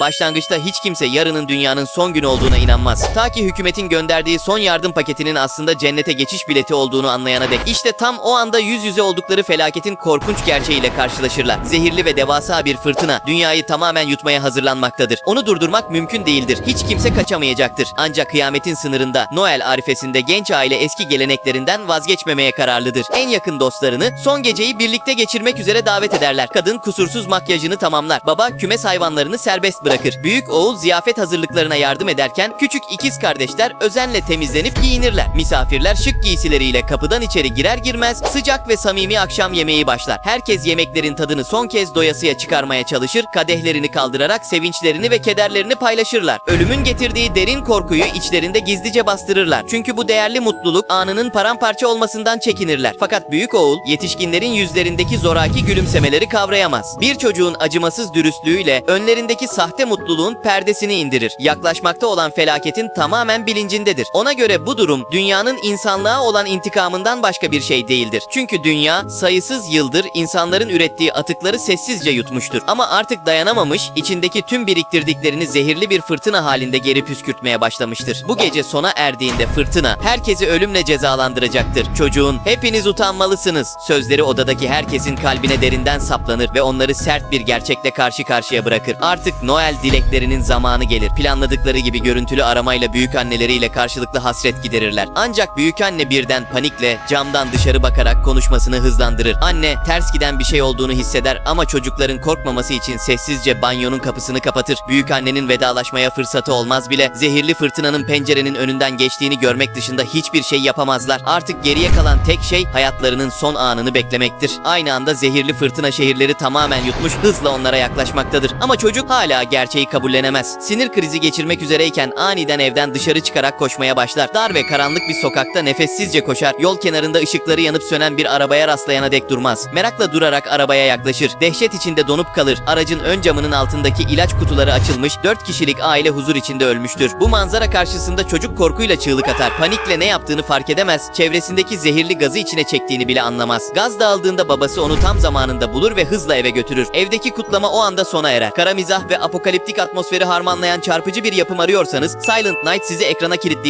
Başlangıçta hiç kimse yarının dünyanın son günü olduğuna inanmaz. Ta ki hükümetin gönderdiği son yardım paketinin aslında cennete geçiş bileti olduğunu anlayana dek. İşte tam o anda yüz yüze oldukları felaketin korkunç gerçeğiyle karşılaşırlar. Zehirli ve devasa bir fırtına dünyayı tamamen yutmaya hazırlanmaktadır. Onu durdurmak mümkün değildir. Hiç kimse kaçamayacaktır. Ancak kıyametin sınırında Noel arifesinde genç aile eski geleneklerinden vazgeçmemeye kararlıdır. En yakın dostlarını son geceyi birlikte geçirmek üzere davet ederler. Kadın kusursuz makyajını tamamlar. Baba kümes hayvanlarını serbest bırakır. Büyük oğul ziyafet hazırlıklarına yardım ederken küçük ikiz kardeşler özenle temizlenip giyinirler. Misafirler şık giysileriyle kapıdan içeri girer girmez sıcak ve samimi akşam yemeği başlar. Herkes yemeklerin tadını son kez doyasıya çıkarmaya çalışır. Kadehlerini kaldırarak sevinçlerini ve kederlerini paylaşırlar. Ölümün getirdiği derin korkuyu içlerinde gizlice bastırırlar. Çünkü bu değerli mutluluk anının paramparça olmasından çekinirler. Fakat büyük oğul yetişkinlerin yüzlerindeki zoraki gülümsemeleri kavrayamaz. Bir çocuğun acımasız dürüstlüğüyle önlerindeki sahte mutluluğun perdesini indirir. Yaklaşmakta olan felaketin tamamen bilincindedir. Ona göre bu durum dünyanın insanlığa olan intikamından başka bir şey değildir. Çünkü dünya sayısız yıldır insanların ürettiği atıkları sessizce yutmuştur. Ama artık dayanamamış, içindeki tüm biriktirdiklerini zehirli bir fırtına halinde geri püskürtmeye başlamıştır. Bu gece sona erdiğinde fırtına herkesi ölümle cezalandıracaktır. Çocuğun hepiniz utanmalısınız. Sözleri odadaki herkesin kalbine derinden saplanır ve onları sert bir gerçekle karşı karşıya bırakır. Artık Noel dileklerinin zamanı gelir. Planladıkları gibi görüntülü aramayla büyük anneleriyle karşılıklı hasret giderirler. Ancak büyük anne birden panikle camdan dışarı bakarak konuşmasını hızlandırır. Anne ters giden bir şey olduğunu hisseder ama çocukların korkmaması için sessizce banyonun kapısını kapatır. Büyük annenin vedalaşmaya fırsatı olmaz bile. Zehirli fırtınanın pencerenin önünden geçtiğini görmek dışında hiçbir şey yapamazlar. Artık geriye kalan tek şey hayatlarının son anını beklemektir. Aynı anda zehirli fırtına şehirleri tamamen yutmuş hızla onlara yaklaşmaktadır. Ama çocuk hala gerçeği kabullenemez. Sinir krizi geçirmek üzereyken aniden evden dışarı çıkarak koşmaya başlar. Dar ve karanlık bir sokakta nefessizce koşar. Yol kenarında ışıkları yanıp sönen bir arabaya rastlayana dek durmaz. Merakla durarak arabaya yaklaşır. Dehşet içinde donup kalır. Aracın ön camının altındaki ilaç kutuları açılmış. Dört kişilik aile huzur içinde ölmüştür. Bu manzara karşısında çocuk korkuyla çığlık atar. Panikle ne yaptığını fark edemez. Çevresindeki zehirli gazı içine çektiğini bile anlamaz. Gaz dağıldığında babası onu tam zamanında bulur ve hızla eve götürür. Evdeki kutlama o anda sona erer. Kara mizah ve apokaliptik atmosferi harmanlayan çarpıcı bir yapım arıyorsanız Silent Night sizi ekrana kilitleyecek.